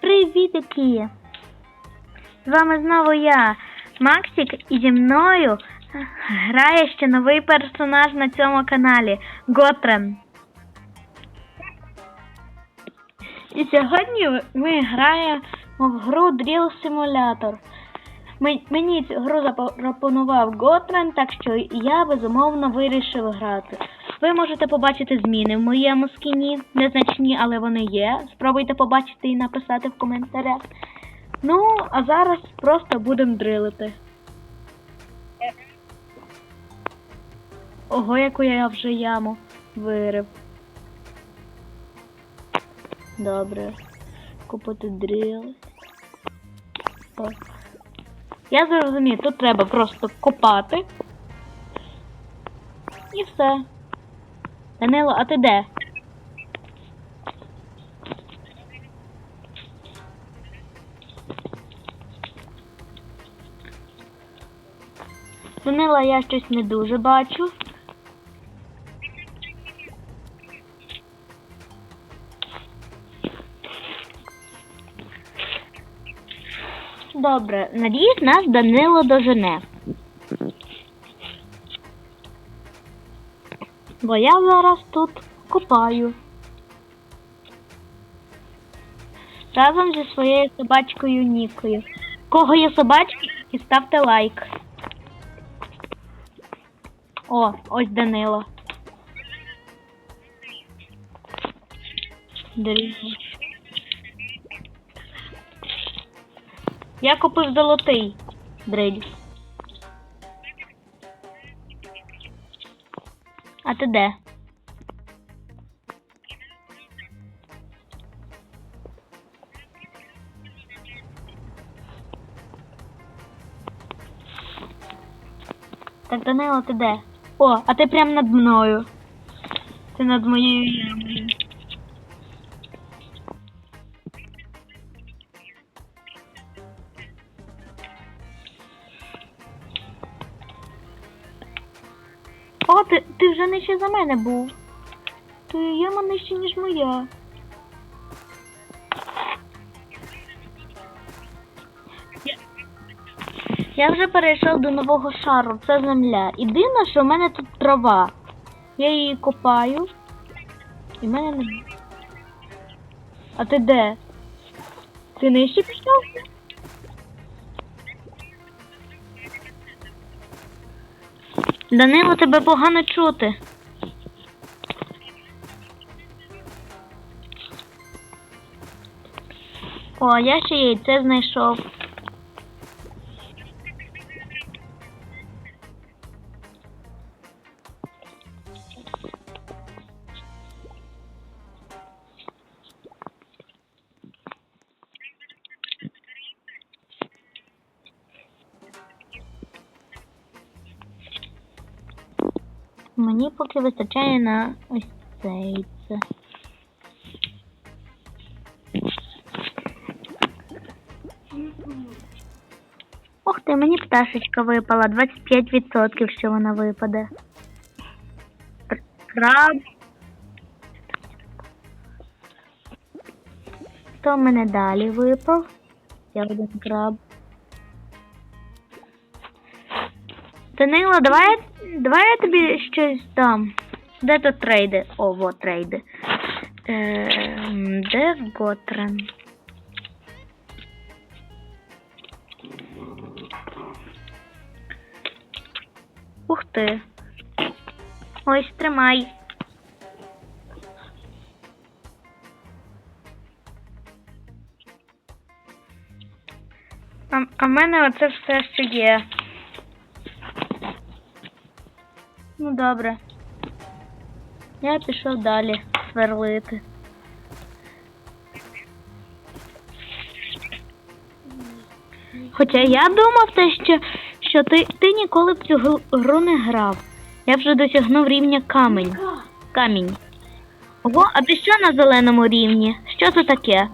Привітики! З вами знову я, Максик, і зі мною грає ще новий персонаж на цьому каналі Готрен. І сьогодні ми граємо в гру Drill Simulator. Мені цю гру запропонував Готрен, так що я безумовно вирішив грати. Ви можете побачити зміни в моєму скіні, незначні, але вони є. Спробуйте побачити і написати в коментарях. Ну, а зараз просто будемо дрилити. Ого, яку я вже яму вирив. Добре. Купити дрил. Так. Я зрозумів, тут треба просто копати. І все. Данило, а ти де? Данила я щось не дуже бачу. Добре, надіюсь, нас Данило дожене. Бо я зараз тут копаю. Разом зі своєю собачкою Нікою. Кого є собачки, і ставте лайк. О, ось Данило. Дрібно. Я купив золотий дриль. Ти де? Так, Данило, ти де? О, а ти прям над мною. Ти над моєю ямою. О, ти, ти вже нижче за мене був. Твоя яма нижче, ніж моя. Я, вже перейшов до нового шару, це земля. І дивно, що в мене тут трава. Я її копаю. І в мене не. А ти де? Ти нижче пішов? Данило, тебе погано чути. О, я ще яйце знайшов. Мені поки вистачає на ось це. Ух ти, мені пташечка випала. 25% що вона випаде. Кр- Краб. Хто мене далі випав? Я один краб. Данило, давай, давай я тобі щось дам. Де тут трейди? О, вот трейди. Ем, де Готрен? Ух ти. Ось тримай. А, а в мене оце все ще є. Ну добре. Я пішов далі сверлити. Хоча я думав те, що, що ти, ти ніколи б цю гру не грав. Я вже досягнув рівня камінь. Камінь. Ого, а ти що на зеленому рівні? Що це таке?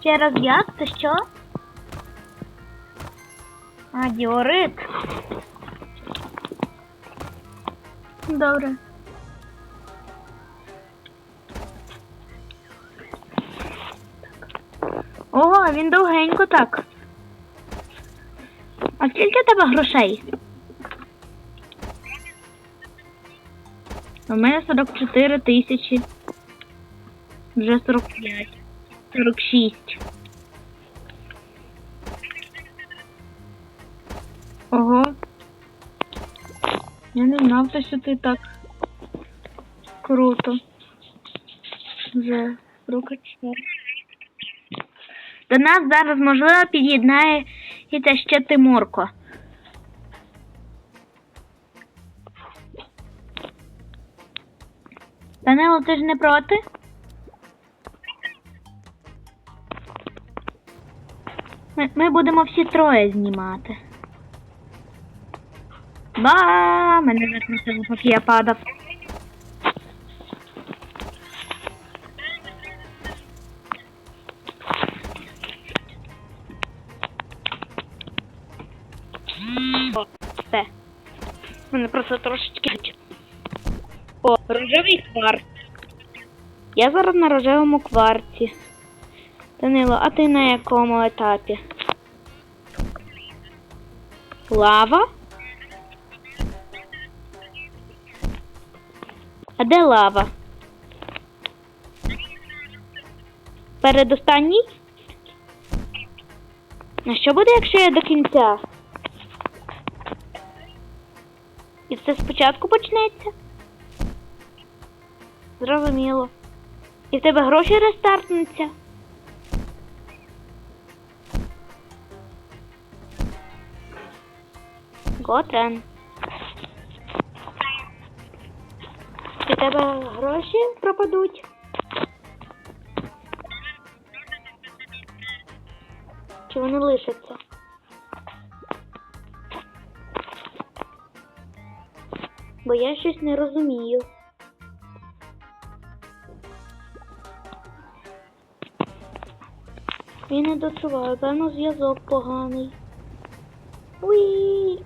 Ще раз як? Це що? А, діорит. Добре. Ого, він довгенько так. А скільки тебе грошей? У мене 44 тисячі. Вже 45. 46. Ого. Я не знав, що ти так круто. Вже 44. До нас зараз, можливо, під'єднається ще Тимурко. Данило, ти ж не проти? Ми, ми будемо всі троє знімати. Ба, мене закнесло, поки я падав. Все. Мене просто трошечки. О, рожевий кварц. Я зараз на рожевому кварці. Данило, а ти на якому етапі? Лава? А де лава? Передостанній? А що буде, якщо я до кінця? І все спочатку почнеться? Зрозуміло. І в тебе гроші рестартнуться? Готрен. Тебе гроші пропадуть? Чи вони лишаться? Бо я щось не розумію. Він не дочуває, певно, зв'язок поганий. Уї.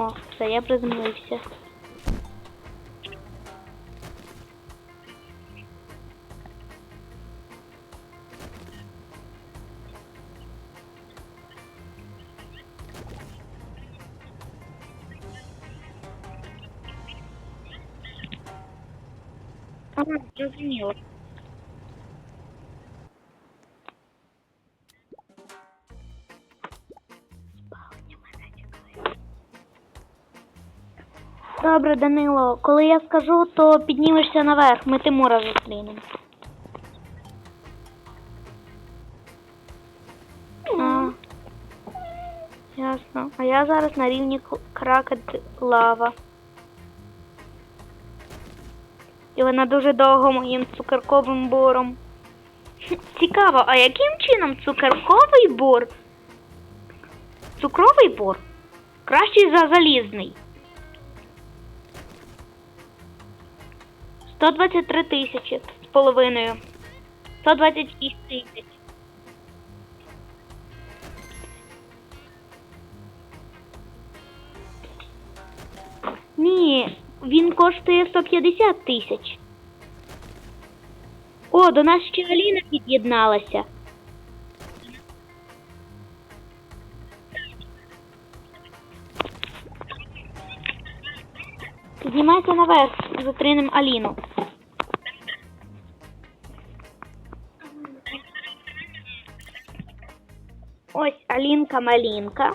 О, все, я приземлився. Ага, зрозуміло. Добре, Данило, коли я скажу, то піднімешся наверх, ми Тимура зустрінемо. А, ясно. А я зараз на рівні кракет лава. І вона дуже довго моїм цукерковим буром. Хм, Цікаво, а яким чином цукерковий бур? Цукровий бур кращий за залізний. 123 тисячі з половиною. 126 тисяч. Ні, він коштує 150 тисяч. О, до нас ще Аліна під'єдналася. Піднімайся наверх, зустрінемо Аліну. Малінка.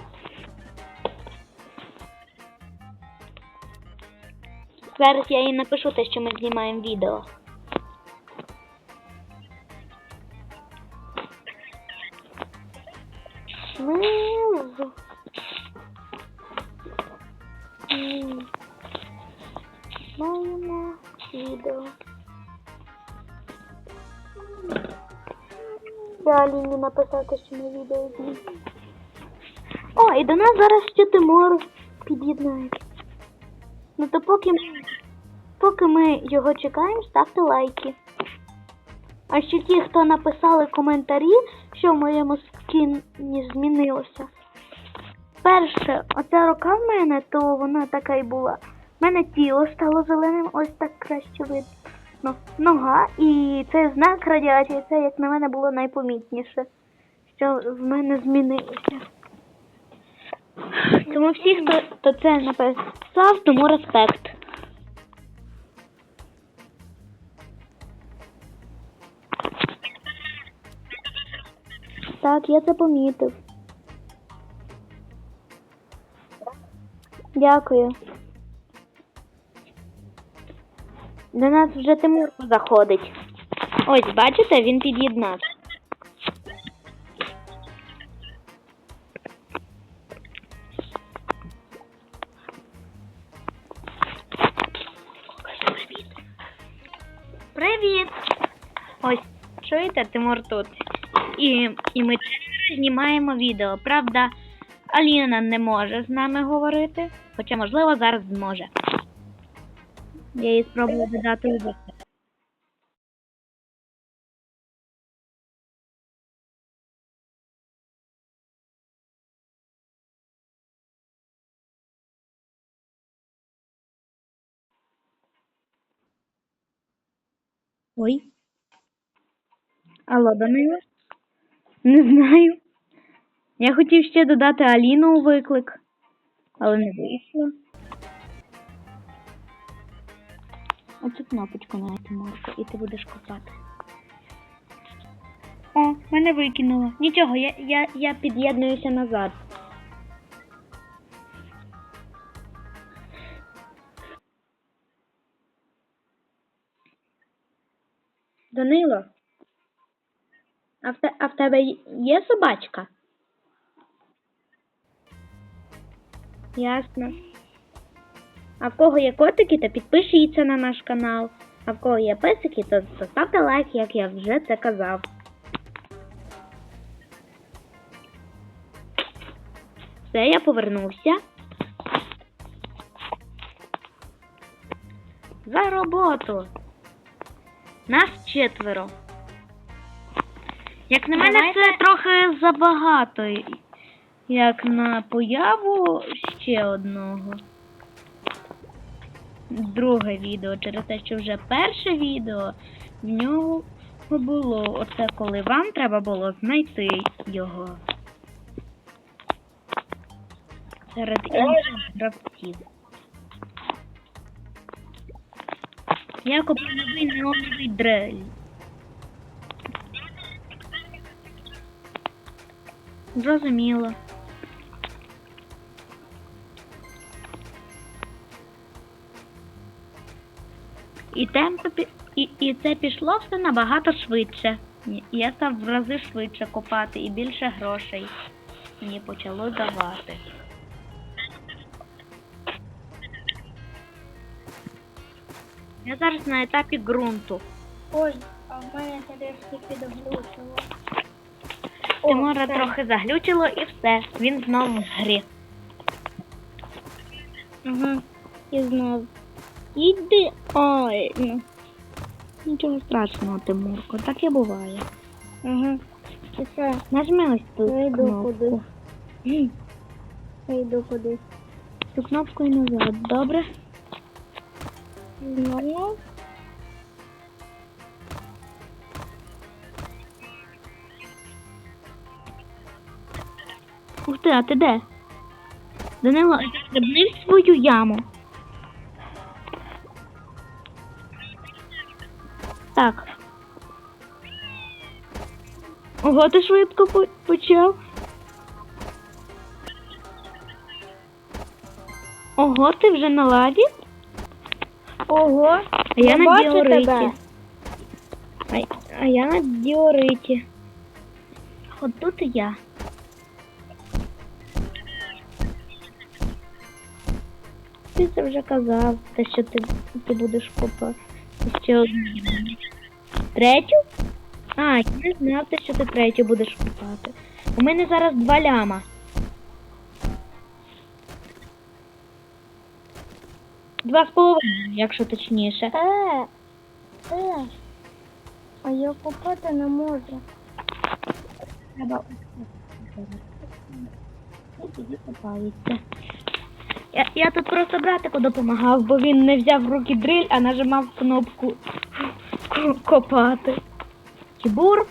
Зараз я їй напишу те, що ми знімаємо відео. Маємо відео. Я Аліні написати, що ми відео знімаємо. І до нас зараз ще Тимур під'єднається. Ну то поки ми, поки ми його чекаємо, ставте лайки. А ще ті, хто написали коментарі, що в моєму скіні змінилося. Перше, оця рука в мене, то вона така й була. У мене тіло стало зеленим, ось так краще видно. нога, і це знак радіації. Це, як на мене, було найпомітніше, що в мене змінилося. Тому всі, хто, це написав, тому респект. Так, я це помітив. Дякую. До нас вже Тимурко заходить. Ось, бачите, він під'єднався. Чуєте, Тимур тут. І, і ми знімаємо відео. Правда, Аліна не може з нами говорити, хоча, можливо, зараз зможе. Я їй спробую додати у. Ой. Алло, Данила? Не знаю. Я хотів ще додати Аліну у виклик, але не вийшло. Оцю кнопочку нажати Марко, і ти будеш копати. О, мене викинуло. Нічого, я, я, я під'єднуюся назад. Данило, а в, а в тебе є собачка? Ясно. А в кого є котики, то підпишіться на наш канал. А в кого є песики, то, то ставте лайк, як я вже це казав. Все, я повернувся. За роботу. Нас четверо. Як на мене, Давайте. це трохи забагато. Як на появу ще одного. Друге відео, через те, що вже перше відео в нього було. Оце коли вам треба було знайти його. Серед інших гравців. Я купив новий неоновий дрель. Зрозуміло. І темпо і, і це пішло все набагато швидше. Я став в рази швидше копати і більше грошей мені почало давати. Я зараз на етапі ґрунту. Ой, а в мене трішки підглючило. Тимура трохи заглючило і все. Він знову в грі. Ага, і знов. Ідеально. Нічого страшного, Тимурко, так і буває. Ага. І все, Нажми ось тут Я йду кнопку. кудись. М, я йду кудись. Цю кнопку і назад, добре? Знову. Ти, а ти де? Данило, стрибни в свою яму. Так. Ого, ти швидко по- почав. Ого, ти вже на ладі? Ого, А я, Я на бачу діориті. тебе. А, а я на діориті. От тут і я. Ти це вже казав, те, що ти, ти будеш купати ще одну. Третю? А, я не знав те, що ти третю будеш купати. У мене зараз два ляма. Два з половиною, якщо точніше. Е, е. А я купати не можу. Треба І тоді копається. Я, я тут просто братику допомагав, бо він не взяв в руки дриль, а нажимав кнопку копати. Чебур.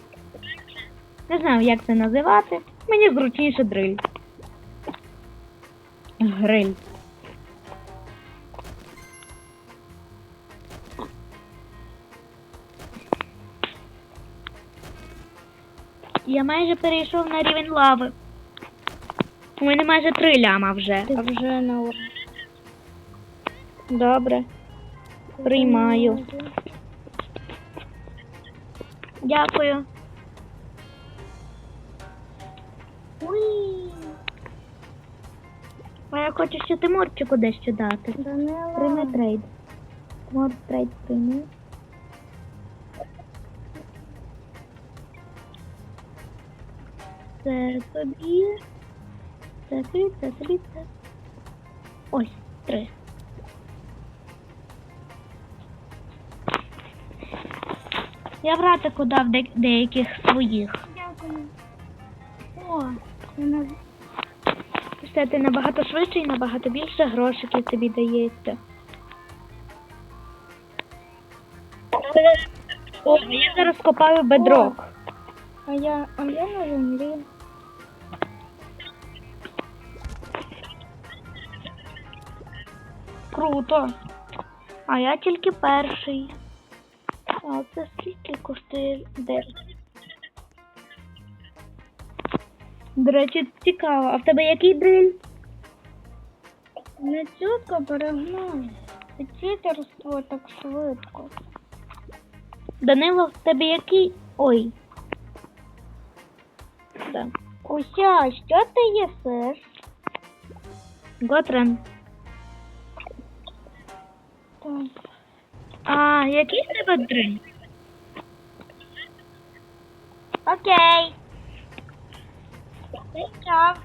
Не знаю, як це називати. Мені зручніше дриль. Гриль. Я майже перейшов на рівень лави. У мене майже три ляма вже. Ти вже на. Добре. Приймаю. Дякую. Уй. А я хочу ще Тимурчику дещо дати. Прийми трейд. Тимур трейд прийми. Це тобі. Тобі, це тобі. Ось, три. Я братику дав де- деяких своїх. Дякую. О, це на Все ти набагато швидше і набагато більше грошиків тобі дається. О, я зараз копаю бедрок. А я, а я на землі. Круто. А я тільки перший. А це скільки коштує дерево? До речі, цікаво. А в тебе який дриль? Не чутко перегнав. Читерство так швидко. Данило, в тебе який? Ой. Так. Куся, що ти їсиш? Готрен. Так. А який в тебе дриль? Окей. Прийшов.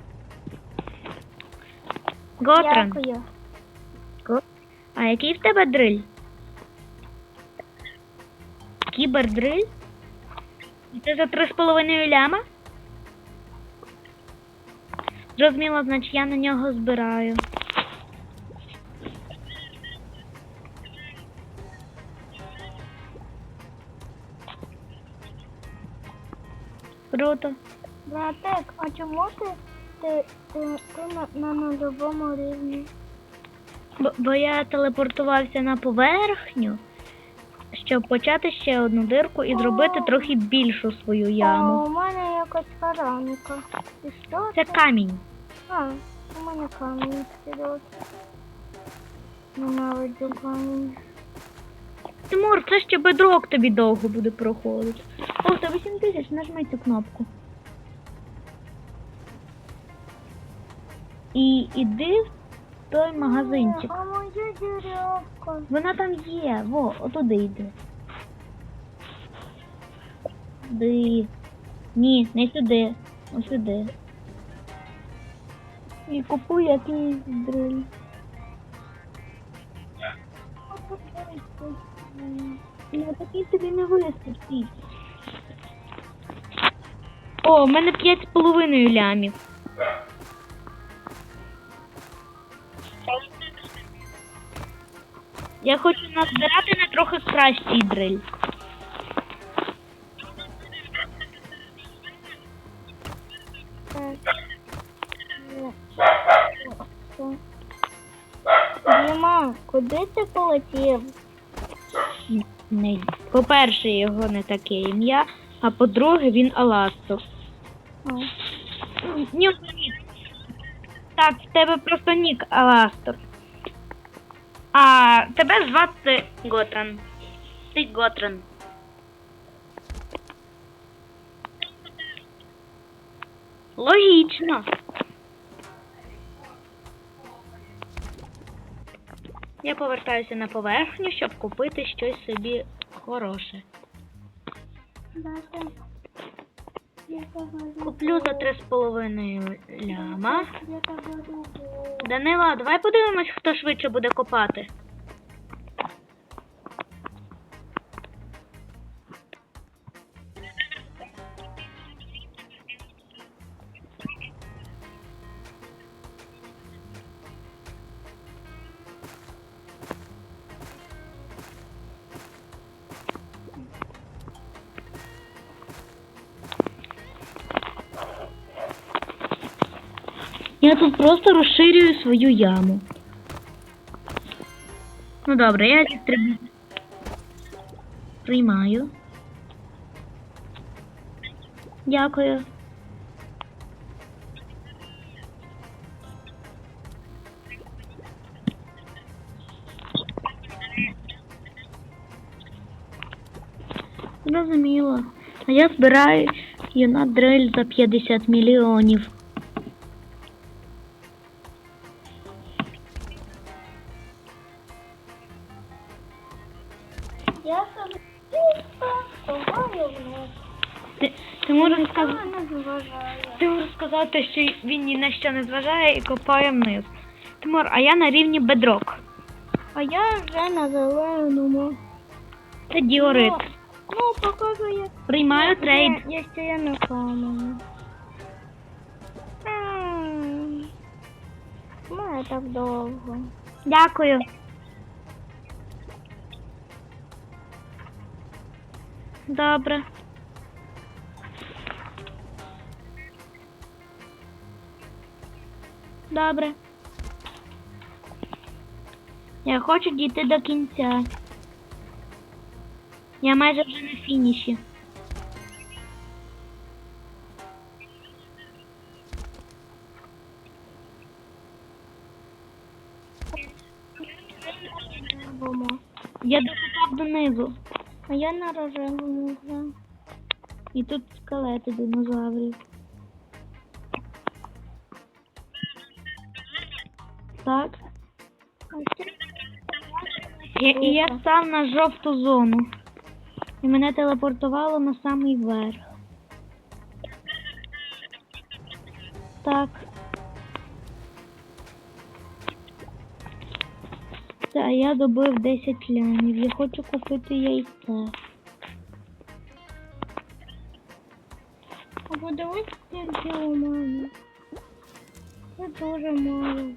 Готрен. Дякую. А який в тебе дриль? Кібердриль? І Це за три з половиною ляма? Зрозуміло, значить я на нього збираю. Круто. Братик, а чому ти, ти, ти, ти на, на нульовому рівні? Бо, бо я телепортувався на поверхню, щоб почати ще одну дирку і зробити О. трохи більшу свою яму. у мене якась кераміка. І що Це камінь. А, у мене камінь. Ненавиджу камінь. Тимур, це ще бедрок тобі довго буде проходити. О, це 8 тисяч, нажми цю кнопку. І іди в той магазинчик. А моя дірявка. Вона там є. Во, отуди йди. Сюди. Ні, не сюди. Ось сюди. І купуй якийсь дриль. Ну, такий тобі не вистачить. О, в мене п'ять з половиною лямів. Я хочу назбирати на трохи кращий дриль. Так. Діма, куди ти полетів? Не. По-перше, його не таке ім'я, а по-друге, він Аластов. Нік. Так, в тебе просто нік Аластор. А тебе звати Готран. Ти Готран. Логічно. Я повертаюся на поверхню, щоб купити щось собі хороше. Куплю за три з половиною ляма. Данила, давай подивимось, хто швидше буде копати. Тут просто розширюю свою яму. Ну добре, я треба. Приймаю. Дякую. Зрозуміло. А я збираю на дрель за 50 мільйонів. Ти, ти можеш сказати. що він ні на що не зважає і копає вниз. Тимур, а я на рівні бедрок. А я вже на зеленому. Це діорит. Ну, ну показує. Приймаю трейд. Я, я ще на камені. М, Має так довго. Дякую. Добре. Добре. Я хочу дійти до кінця. Я майже вже на фініші. Я докопав донизу. А я на рожевому. І тут скелети динозаврів. Так. Я, і я став на жовту зону. І мене телепортувало на самий верх. Так. Та я добив 10 лямів. Я хочу купити яйце. А подивись, скільки у мене. Це дуже мало.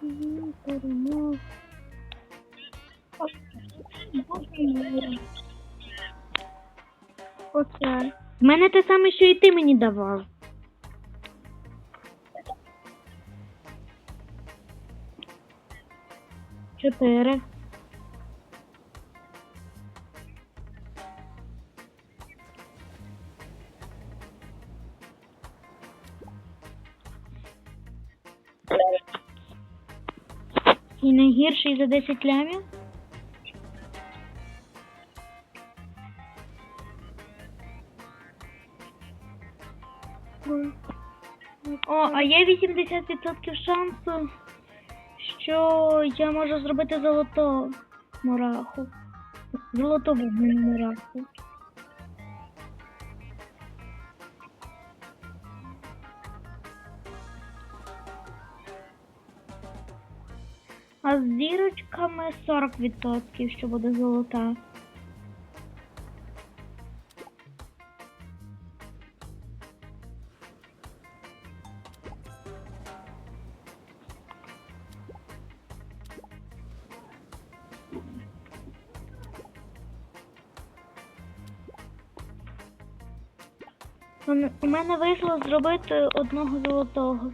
Перемог. Оце. В мене те саме, що і ти мені давав. Чотири. Найгірший за 10 лямів? О, а є 80% шансу, що я можу зробити золото мураху. Золотову мураху. А з зірочками 40%, що буде золота. У мене вийшло зробити одного золотого.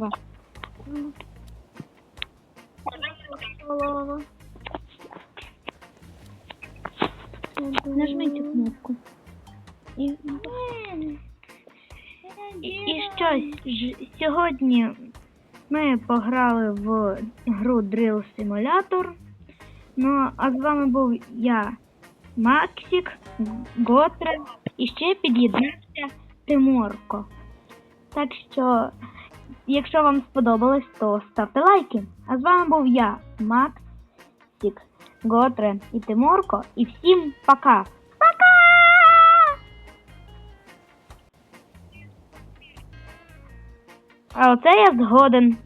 Слава. М. Голова. Нажміть кнопку. І, і, щось. Сьогодні ми пограли в гру Drill Simulator. Ну, а з вами був я, Максик, Готре, і ще під'єднався Тиморко. Так що, якщо вам сподобалось, то ставте лайки. А з вами був я, Максик, Готре і Тиморко. І всім пока! Пока! А оце я згоден.